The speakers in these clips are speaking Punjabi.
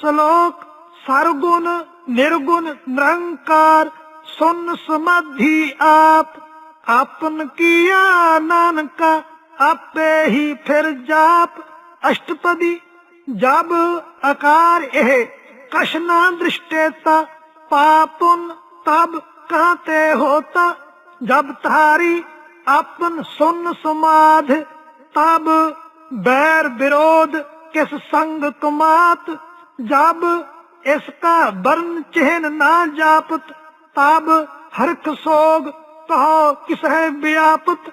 ਸ਼ਲੋਕ ਸਰਗੁਣ, ਨਿਰਗੁਣ, ਨਿਰੰਕਾਰ, ਸੁਨ ਸਮਾਧੀ ਆਪ, ਆਪਨ ਕੀਆ ਨਾਨਕਾ, ਆਪੇ ਹੀ ਫਿਰ ਜਾਪ। ਅਸ਼ਟਪਦੀ, ਜਬ ਆਕਾਰ ਇਹ, ਕਸ਼ਨਾ ਦ੍ਰਿਸ਼ਟੇਤਾ ਪਾਪੁਨ ਤਬ ਕਹਤੇ ਹੋਤਾ। ਜਬ ਧਾਰੀ, ਆਪਨ ਸੁਨ ਸਮਾਧ, ਤਬ ਬੈਰ ਵਿਰੋਧ ਕਿਸ ਸੰਗ ਕਮਾਤ। ਜਬ ਇਸ ਕਾ ਵਰਨ ਚਿਹਨ ਨਾ ਜਾਪਤ, ਤਬ ਹਰਖ ਸੋਗ ਕਿਸ ਕਿਸਹਿ ਵਿਆਪਤ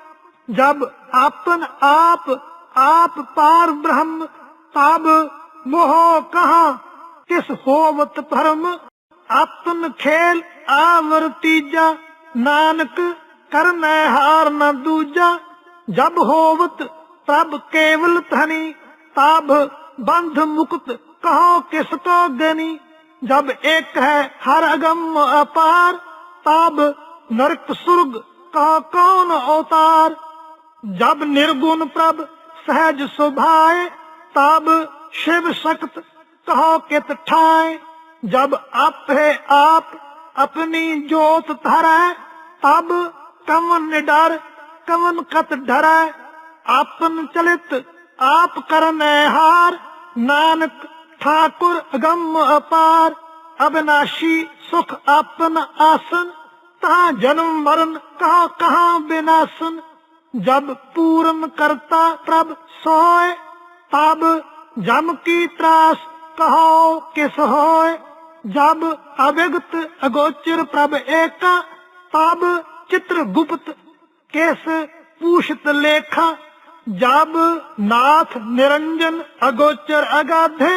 ਜਬ ਆਪਨ ਆਪ ਆਪ ਪਾਰ ਬ੍ਰਹਮ, ਤਬ ਮੋਹ ਕਹਾ, ਤਿਸ ਹੋਵਤ ਭਰਮ ਆਪਨ ਖੇਲ ਆਵਰਤੀਜਾ ਨਾਨਕ ਕਰਨੈ ਹਾਰ ਨ ਦੂਜਾ। ਜਬ ਹੋਵਤ, ਤਬ ਕੇਵਲ ਧਨੀ, ਤਬ ਬੰਧ ਮੁਕਤ کہو کس کو گنی؟ جب ایک ہے ہر اگم اپار، تاب نرک سرگ، کہو کون اوتار؟ جب نرگن پرب سہج سبھائے، تاب شیو سکت، کہو کت ٹھائے؟ جب آپ ہے آپ اپنی جوت دھرے، تب کمن ڈر کمن کت ڈرے آپن چلت آپ کرنے ہار، نانک ٹھاکر غم اپار ابناشی سکھ اپن آسن تہاں جنم مرن کہاں کہاں بناسن جب پورن کرتا پرب سوئے تب جم کی تراس کہو کس ہوئے جب اوگت اگوچر پرب ایکا تب چتر گپت کیس پوشت لیکھا جب ناتھ نرنجن اگوچر اگادھے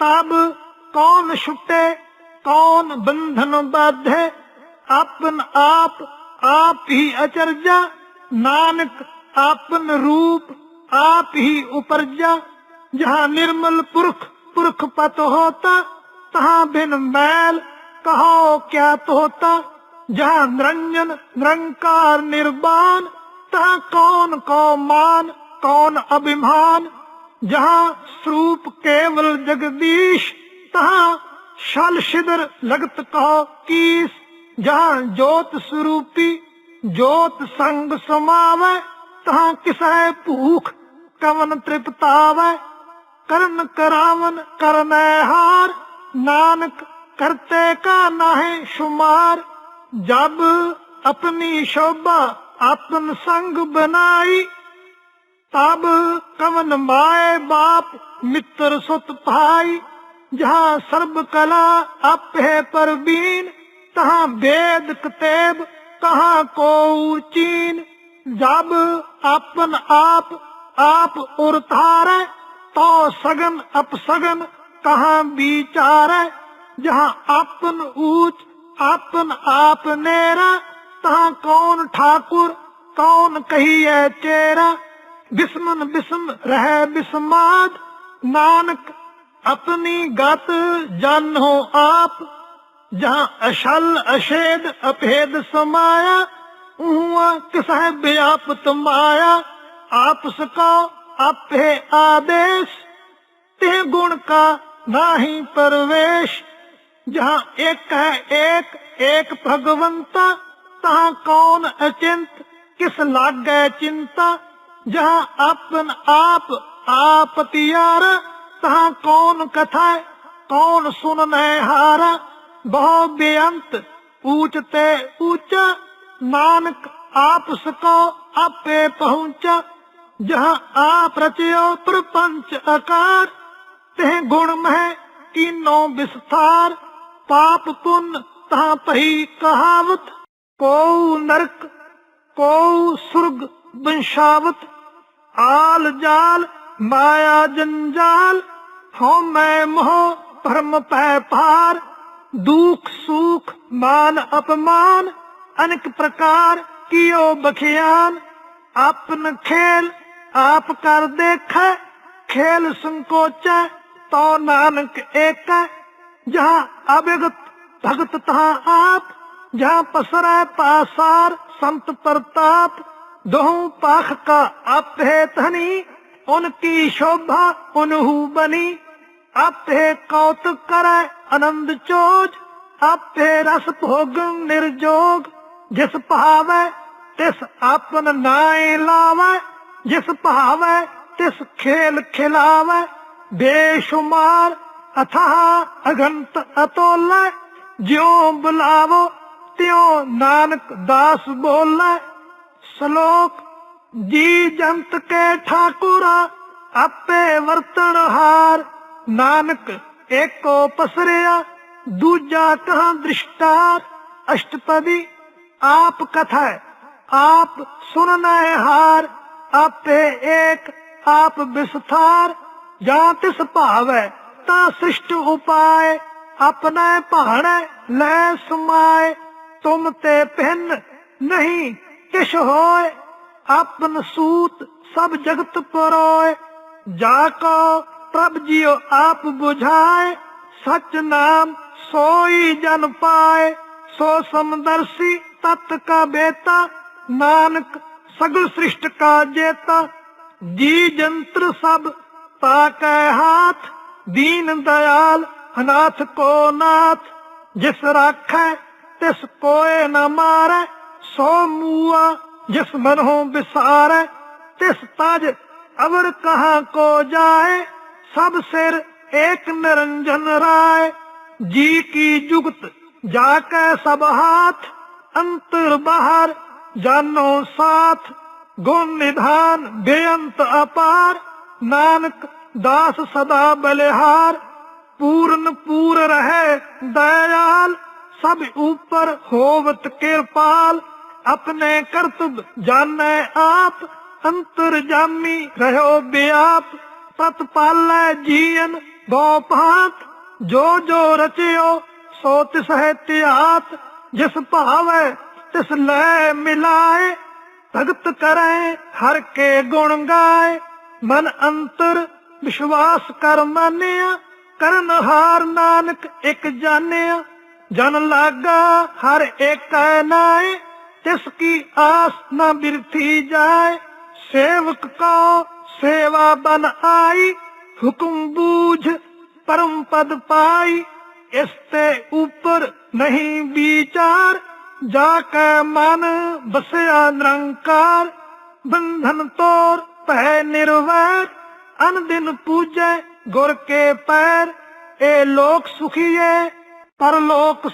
تاب کون چھٹے کون بندھن بادھے اپن آپ آپ ہی اچرجا نانک اپن روپ آپ ہی اپرجا جہاں نرمل پرخ پرخ پت ہوتا تہاں بن میل کہو کیا تو ہوتا جہاں نرنجن نرنکار نربان تہاں کون کو مان کون ابھیمان जहाँ स्वरूप केवल जगदीश तहाँ शल शिदर लगत कहो कीस जहाँ ज्योत स्वरूपी ज्योत संग समावे तहाँ किसै भूख कवन तृप्तावे करन करावन करनै हार नानक करते का नाहे शुमार जब अपनी शोभा आपन संग बनाई ਤਬ ਕਵਨ ਮਾਏ ਬਾਪ, ਮਿੱਤਰ ਸੁਤ ਭਾਈ। ਜਹਾਂ ਸਰਬ ਕਲਾ ਆਪੇ ਪਰਬੀਨ ਤਹਾਂ ਵੇਦ ਕਤੇਬ ਕਹਾਂ ਕੋ ਚੀਨ। ਜਬ ਆਪਨ ਆਪ ਆਪ ਉਰ ਧਾਰੈ, ਤੋ ਸਗਨ ਅਪਸਗਨ ਕਹਾਂ ਵਿਚਾਰੈ। ਜਹਾਂ ਆਪਨ ਊਚ, ਆਪਨ ਆਪ ਨੇਰਾ, ਤਹਾਂ ਕੌਣ ਠਾਕੁਰ, ਕੌਣ ਕਹੀਏ ਤੇਰਾ ਬਿਸਮਨ ਬਿਸਮ ਰਹਿ ਬਿਸਮਾਦ, ਨਾਨਕ ਆਪਣੀ ਗਤ ਜਨ ਹੋ ਆਪ, ਜਹਾਂ ਅਸ਼ਲ ਅਸ਼ੇਦ ਅਭੇਦ ਸਮਾਇਆ, ਉਹਾਂ ਕਿਸਹਿ ਬਿਆਪ ਤਮਾਇਆ ਆਪ ਸਕਾ ਆਪੇ ਆਦੇਸ਼ ਤੇ ਗੁਣ ਕਾ ਨਾਹੀ ਪਰਵੇਸ਼, ਜਹਾਂ ਇੱਕ ਹੈ ਇੱਕ ਇੱਕ ਭਗਵੰਤਾ ਤਾਂ ਕੌਣ ਅਚਿੰਤ, ਕਿਸ ਲਾਗੈ ਚਿੰਤਾ जहाँ अपन आप आप तियार तहाँ कौन कथा कौन सुनने हारा बहु बेअंत ऊंचते ऊंचा नानक आप सको आपे पहुंचा जहाँ आप रचयो प्रपंच आकार ते गुण में तीनों विस्तार पाप पुण्य तहाँ पही कहावत को नरक को सुर्ग بنشاوت آل جال، مایا جنجال میں مہو پرم پہ پار دوک سوک مان اپمان، انک پرکار کیو بکھیان، اپن کھیل، آپ کر دیکھے کھیل سنکوچے تو نانک ایک، جہاں ابگت بھگت تہاں آپ، جہاں پسرے پاسار، سنت پرتاپ दोहू पाख का आप है धनी उनकी शोभा उनहु बनी ਆਪੇ ਕੌਤਕ ਕਰੈ ਆਨੰਦ ਚੋਜ ਆਪੇ ਰਸ ਭੋਗਨ ਨਿਰਜੋਗ ਜਿਸ ਭਾਵੈ ਤਿਸ ਆਪਨ ਨਾਏ ਲਾਵੈ ਜਿਸ ਭਾਵੈ ਤਿਸ ਖੇਲ ਖਿਲਾਵੈ ਬੇਸ਼ੁਮਾਰ ਅਥਾਹ ਅਗੰਤ ਅਤੋਲੈ ਜਿਉ ਬੁਲਾਵੋ ਤਿਉ ਨਾਨਕ ਦਾਸ ਬੋਲੇ ਸ਼ਲੋਕ, ਜੀ ਜੰਤ ਕੇ ਠਾਕੁਰਾ, ਆਪੇ ਵਰਤਣ ਹਾਰ। ਨਾਨਕ, ਏਕੋ ਪਸਰਿਆ, ਦੂਜਾ ਕਹਾਂ ਦ੍ਰਿਸ਼ਟਾਰ? ਅਸ਼ਟਪਦੀ, ਆਪ ਕਥਾ ਆਪ ਸੁਨਨੈ ਹਾਰ। ਆਪੇ ਏਕ, ਆਪ ਵਿਸਥਾਰ ਜਾਂ ਤਿਸ ਭਾਵੈ, ਤਾਂ ਸ੍ਰਿਸ਼ਟ ਉਪਾਏ। ਆਪਣੇ ਭਾਣੇ ਲੈ ਸਮਾਏ। ਤੁਮ ਤੇ ਭਿੰਨ ਨਹੀਂ ਕਿਛ ਹੋਏ, ਆਪਨ ਸੂਤ ਸਭ ਜਗਤ ਪਰੋਏ। ਜਾ ਕੋ ਪ੍ਰਭ ਜੀਓ ਆਪ 부ਝਾਏ ਸਚ ਨਾਮ ਸੋਈ ਜਨ ਪਾਏ। ਸੋ ਸਮਦਰਸੀ ਤਤ ਕਾ ਬੇਤਾ, ਨਾਨਕ ਸਗਲ ਸ੍ਰਿਸ਼ਟ ਕਾ ਜੇਤਾ। ਜੀ ਜੰਤਰ ਸਭ ਤਾਕੈ ਹਾਥ, ਦੀਨ ਦਇਆਲ ਅਨਾਥ ਕੋ ਨਾਥ। ਜਿਸ ਰਾਖੈ ਤਿਸ ਕੋਏ ਨ ਮਾਰੈ ਸੋ ਮੂਆ ਜਿਸ ਮਨਹੁ ਵਿਸਾਰੈ, ਤਿਸ ਤਜ ਅਵਰ ਕਹਾ ਕੋ ਜਾਏ, ਸਭ ਸਿਰ ਏਕ ਨਿਰੰਜਨ ਰਾਏ। ਜੀ ਕੀ ਜੁਗਤ ਜਾ ਕੇ ਸਭ ਹਾਥ, ਅੰਤਰ ਬਾਹਰ ਜਾਨੋ ਸਾਥ। ਗੁਣ ਨਿਧਾਨ ਬੇਅੰਤ ਅਪਾਰ, ਨਾਨਕ ਦਾਸ ਸਦਾ ਬਲਿਹਾਰ। ਪੂਰਨ ਪੂਰ ਰਹੇ ਦਇਆਲ, ਸਭ ਉਪਰ ਹੋਵਤ ਕਿਰਪਾਲ। ਆਪਣੇ ਕਰਤਬ ਜਾਣੈ ਆਪ ਅੰਤਰ ਜਾਮੀ ਰਹਿਓ ਬਿਆਪ ਤਤ ਪਾਲੈ ਜੀਨ ਗੋ ਭਾਂਤ, ਜੋ ਜੋ ਰਚਿਓ ਸੋ ਤਿਸ ਹੈ ਧਿਆਤ ਜਿਸ ਭਾਵੈ ਤਿਸ ਲੈ ਮਿਲਾਏ, ਭਗਤ ਕਰੈ ਹਰ ਕੇ ਗੁਣ ਗਾਏ, ਮਨ ਅੰਤਰ ਵਿਸ਼ਵਾਸ ਕਰ ਮਾਨਿਆ, ਕਰਨ ਹਾਰ ਨਾਨਕ ਇੱਕ ਜਾਣਿਆ, ਜਨ ਲਾਗਾ ਹਰ ਏਕੈ ਨਾਏ। ਤਿਸ ਕੀ ਆਸ ਨਾ ਬਿਰਥੀ ਜਾਏ, ਸੇਵਕ ਕੋ ਸੇਵਾ ਬਨ ਆਈ, ਹੁਕਮ ਬੂਝ ਪਰਮ ਪਦ ਪਾਈ, ਇਸ ਤੇ ਉਪਰ ਨਹੀਂ ਵਿਚਾਰ, ਜਾ ਕੇ ਮਨ ਬਸਿਆ ਨਿਰੰਕਾਰ, ਬੰਧਨ ਤੋਰ ਭੈ ਨਿਰਵੈਰ ਅਨ ਦਿਨ ਪੂਜੈ ਗੁਰ ਕੇ ਪੈਰ, ਇਹ ਲੋਕ ਸੁਖੀਏ ਪਰ ਲੋਕ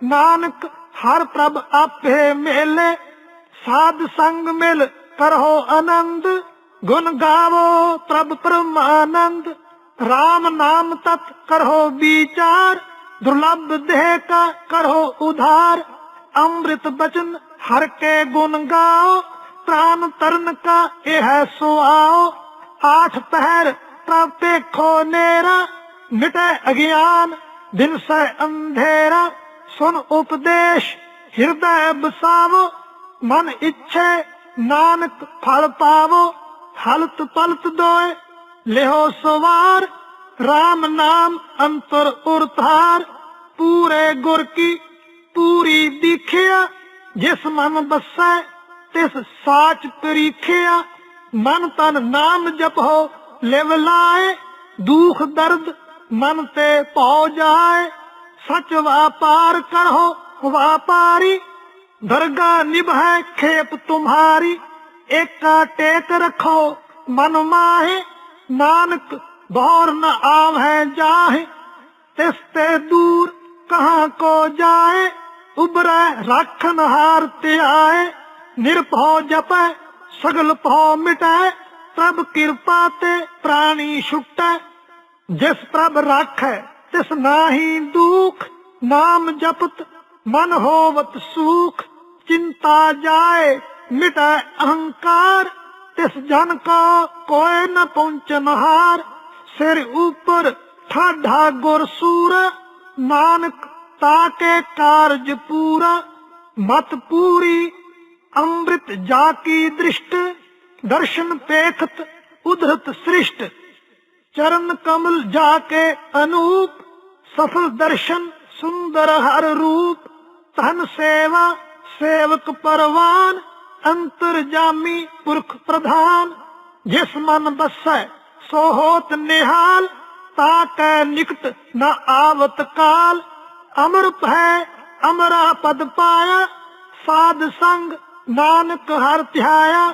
ਨਾਨਕ ਹਰ ਪ੍ਰਭ ਆਪੇ ਮੇਲੇ, ਸਾਧ ਸੰਗ ਮਿਲ ਕਰੋ ਆਨੰਦ, ਗੁਣ ਗਾਵੋ ਪ੍ਰਭ ਪਰਮਾਨੰਦ RAM ਨਾਮ ਤਤ ਕਰੋ ਵਿਚਾਰ, ਦੁਰਲਭ ਦੇਹ ਕਾ ਕਰੋ ਉਧਾਰ, ਅੰਮ੍ਰਿਤ ਬਚਨ ਹਰ ਕੇ ਗੁਣ ਗਾਓ, ਪ੍ਰਾਨ ਤਰਨ ਕਾ ਇਹ ਹੈ ਸੁਆਓ ਆਠ ਪਹਿਰ ਪ੍ਰਭ ਦੇਖੋ ਨੇਰਾ, ਮਿਟੇ ਅਗਿਆਨ, ਦਿਨ ਸੈ ਅੰਧੇਰਾ। ਸੁਨ ਉਪਦੇਸ਼, ਹਿਰਦੈ ਬਸਾਵੋ, ਮਨ ਇੱਛੇ ਨਾਨਕ ਫਲ ਪਾਵੋ, ਹਲਤ ਪਲਤ ਦੋਏ ਲਿਹੋ ਸਵਾਰ RAM ਨਾਮ ਅੰਤਰ ਉਰਤਾਰ, ਪੂਰੇ ਗੁਰ ਕੀ ਪੂਰੀ ਦੀਖਿਆ, ਜਿਸ ਮਨ ਬਸੈ, ਤਿਸ ਸਾਚ ਪਰੀਖਿਆ, ਮਨ ਤਨ ਨਾਮ ਜਪੋ ਲਿਵ ਲਾਏ ਦੁਖ ਦਰਦ ਮਨ ਤੇ ਭਉ ਜਾਏ ਸਚ ਵਾਪਾਰ ਕਰੋ, ਵਾਪਾਰੀ। ਦਰਗਾ ਨਿਭੈ ਖੇਪ ਤੁਮਹਾਰੀ ਏਕਾ ਟੇਕ ਰਖੋ, ਮਨ ਮਾਹੇ। ਨਾਨਕ ਦੌਰ ਨ ਆਵੈ ਜਾਹੇ। ਤਿਸ ਤੇ ਦੂਰ ਕਹਾਂ ਕੋ ਜਾਏ। ਉਬਰੈ ਰੱਖਨ ਹਾਰ ਧਿਆਏ। ਨਿਰਭਉ ਜਪੈ, ਸਗਲ ਭਉ ਮਿਟੈ। ਪ੍ਰਭ ਕਿਰਪਾ ਤੇ ਪ੍ਰਾਣੀ ਛੁਟੈ। ਜਿਸ ਪ੍ਰਭ ਰਾਖੈ ਤਿਸ ਨਾਹੀ ਦੁਖ, ਨਾਮ ਜਪਤ, ਮਨ ਹੋਵਤ ਸੁਖ। ਚਿੰਤਾ ਜਾਏ, ਮਿਟੈ ਅਹੰਕਾਰ, ਤਿਸ ਜਨ ਕੋ ਕੋਇ ਨ ਪਹੁੰਚਨ ਹਾਰ ਸਿਰ ਉਪਰ ਠਾਢਾ ਗੁਰ ਸੂਰ, ਨਾਨਕ ਤਾਕੇ ਕਾਰਜ ਪੂਰਾ। ਮਤ ਪੂਰੀ, ਅੰਮ੍ਰਿਤ ਜਾ ਕੀ ਦ੍ਰਿਸ਼ਟ, ਦਰਸ਼ਨ ਪੇਖਤ, ਉਧਰਤ ਸ੍ਰਿਸ਼ਟ। ਚਰਨ ਕਮਲ ਜਾ ਕੇ ਅਨੂਪ, ਸਫਲ ਦਰਸ਼ਨ ਸੁੰਦਰ ਹਰ ਰੂਪ। ਧਨ ਸੇਵਾ, ਸੇਵਕ ਪਰਵਾਨ, ਅੰਤਰ ਜਾਮੀ ਪੁਰਖ ਪ੍ਰਧਾਨ। ਜਿਸ ਮਨ ਬਸੈ, ਸੋ ਹੋਤ ਨਿਹਾਲ ਤਾਕੈ ਨਿਕਟ ਨਾ ਆਵਤ ਕਾਲ। ਅਮਰਤ ਹੈ, ਅਮਰਾ ਪਦ ਪਾਇਆ, ਸਾਧ ਸੰਗ ਨਾਨਕ ਹਰ ਧਿਆਇਆ।